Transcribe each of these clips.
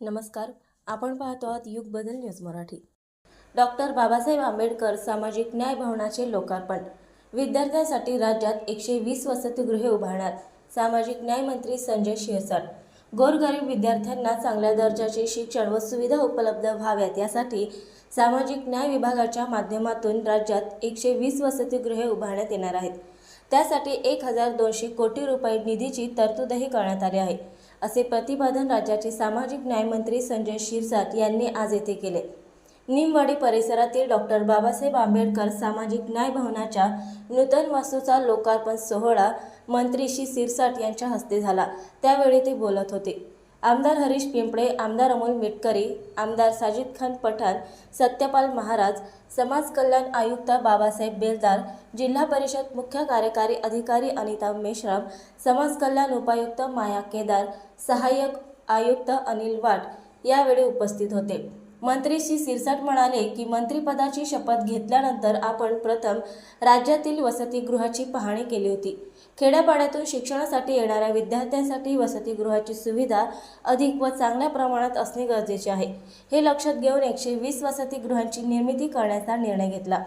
नमस्कार आपण पाहतो आहात युग बदल न्यूज मराठी. डॉक्टर बाबासाहेब आंबेडकर सामाजिक न्याय भवनाचे लोकार्पण. विद्यार्थ्यांसाठी राज्यात एकशे वीस वसतिगृहे उभारणार सामाजिक न्याय मंत्री संजय शिरसाट. गोरगरीब विद्यार्थ्यांना चांगल्या दर्जाचे शिक्षण व सुविधा उपलब्ध व्हाव्यात यासाठी सामाजिक न्याय विभागाच्या माध्यमातून राज्यात एकशे वीस वसतिगृहे उभारण्यात येणार आहेत. त्यासाठी एक हजार दोनशे कोटी रुपये निधीची तरतूदही करण्यात आली आहे. असे प्रतिपादन राज्याचे सामाजिक न्यायमंत्री संजय शिरसाट यांनी आज येथे केले. निमवाडी परिसरातील डॉक्टर बाबासाहेब आंबेडकर सामाजिक न्याय भवनाच्या नूतन वास्तूचा लोकार्पण सोहळा मंत्री श्री सिरसाट यांच्या हस्ते झाला. त्यावेळी ते बोलत होते. आमदार हरीश पिंपळे आमदार अमोल मिटकरी आमदार साजिद खान पठाण सत्यपाल महाराज समाज कल्याण आयुक्त बाबासाहेब बेलदार जिल्हा परिषद मुख्य कार्यकारी अधिकारी अनिता मेश्राम समाज कल्याण उपायुक्त माया केदार सहाय्यक आयुक्त अनिल वाट यावेळी उपस्थित होते. मंत्री श्री सिरसाट म्हणाले की मंत्रिपदाची शपथ घेतल्यानंतर आपण प्रथम राज्यातील वसतिगृहाची पाहणी केली होती. खेड्यापाड्यातून शिक्षणासाठी येणाऱ्या विद्यार्थ्यांसाठी वसतिगृहाची सुविधा अधिक व चांगल्या प्रमाणात असणे गरजेचे आहे. हे लक्षात घेऊन एकशे वीस वसतिगृहांची निर्मिती करण्याचा निर्णय घेतला.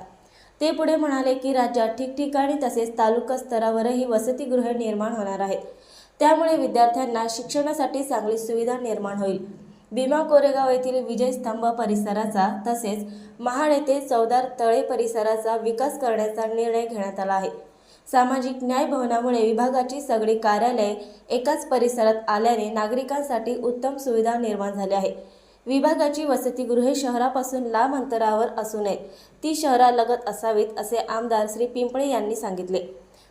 ते पुढे म्हणाले की राज्यात ठिकठिकाणी तसेच तालुका स्तरावरही वसतिगृहे निर्माण होणार आहेत. त्यामुळे विद्यार्थ्यांना शिक्षणासाठी चांगली सुविधा निर्माण होईल. भीमा कोरेगाव येथील विजय स्तंभ परिसराचा तसेच महाड येथे चौदार तळे परिसराचा विकास करण्याचा निर्णय घेण्यात आला आहे. सामाजिक न्याय भवनामुळे विभागाची सगळी कार्यालये एकाच परिसरात आल्याने नागरिकांसाठी उत्तम सुविधा निर्माण झाल्या आहे विभागाची वसतिगृहे शहरापासून लांब अंतरावर असू नयेत ती शहरालगत असावीत असे आमदार श्री पिंपळे यांनी सांगितले.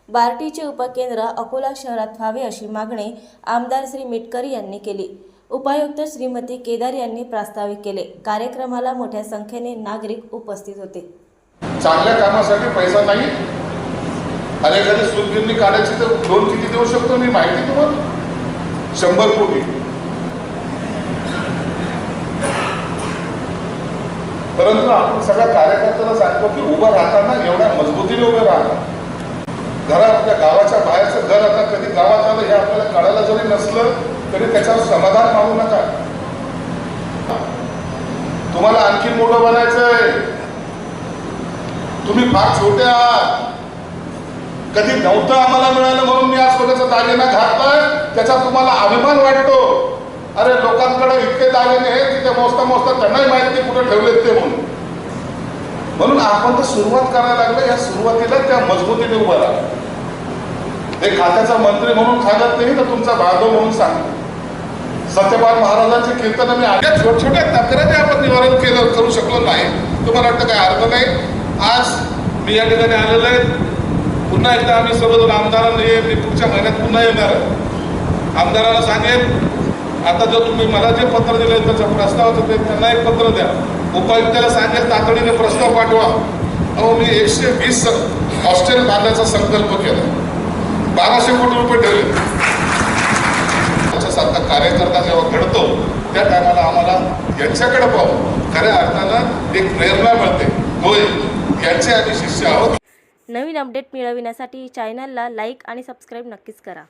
बार्टीचे उपकेंद्र अकोला शहरात व्हावे अशी मागणी आमदार श्री मिटकरी यांनी केली. उपायुक्त श्रीमती केदार यांनी प्रास्ताविक केले. कार्यक्रमाला मोठ्या संख्येने नागरिक उपस्थित होते. चांगल्या कामासाठी पैसा नाही. अरे एखादी सूतगिरणी काढायची तर लोन किती देऊ शकतो? मी माहिती तुम्हाला. शंभर कोटी. परंतु आपण सगळ्या कार्यकर्त्यांना सांगतो की उभं राहताना एवढ्या मजबूतीने उभे राहा. घरा आपल्या गावाच्या बाहेर घर आता कधी गावात आलं हे आपल्याला कळायला जरी नसलं तरी त्याच्यावर समाधान मानू नका. तुम्हाला आणखी मोठं बनायचंय. तुम्ही फार छोटे आहात. कधी नव्हतं आम्हाला मिळालं म्हणून मी आज स्वतःचा दागिना घातलाय. त्याचा तुम्हाला अभिमान वाटतो. अरे लोकांकडे इतके दागिने आहेत की ते मोजता मोजता त्यांनाही माहीत नाही कुठे ठेवलेत ते म्हणून. म्हणून आपण तर सुरुवात करायला लागलं. या सुरुवातीला त्या मजबूतीने उभा राहा. ते खात्याचा मंत्री म्हणून सांगत नाही तर तुमचा बांधव म्हणून सांगतो. सत्यपाल महाराजांचे कीर्तन मी आल्या छोट छोट्या तक्रारी आपण निवारण केलं करू शकलो नाही. तुम्हाला वाटतं काय अर्थ नाही? आज मी या ठिकाणी आलेलो आहे. पुन्हा एकदा आम्ही सर्वजण आमदारांना ये मी पुढच्या महिन्यात पुन्हा येणार आहे. आमदाराला सांगेन आता जर तुम्ही मला जे पत्र दिले त्याच्या प्रस्तावाचं ते त्यांना एक पत्र द्या. उपायुक्ताला सांगेल तातडीने प्रस्ताव पाठवा. अहो मी एकशे वीस हॉस्टेल बांधण्याचा संकल्प केला. बाराशे कोटी रुपये ठेवले. त्याच्यासारखा कार्यकर्ता जेव्हा घडतो त्या टायमाला आम्हाला यांच्याकडे पाहू खऱ्या अर्थानं एक प्रेरणा मिळते. होय यांचे आम्ही शिष्य आहोत. नवीन अपडेट मिळविण्यासाठी चॅनलला लाईक आणि सबस्क्राईब नक्कीच करा.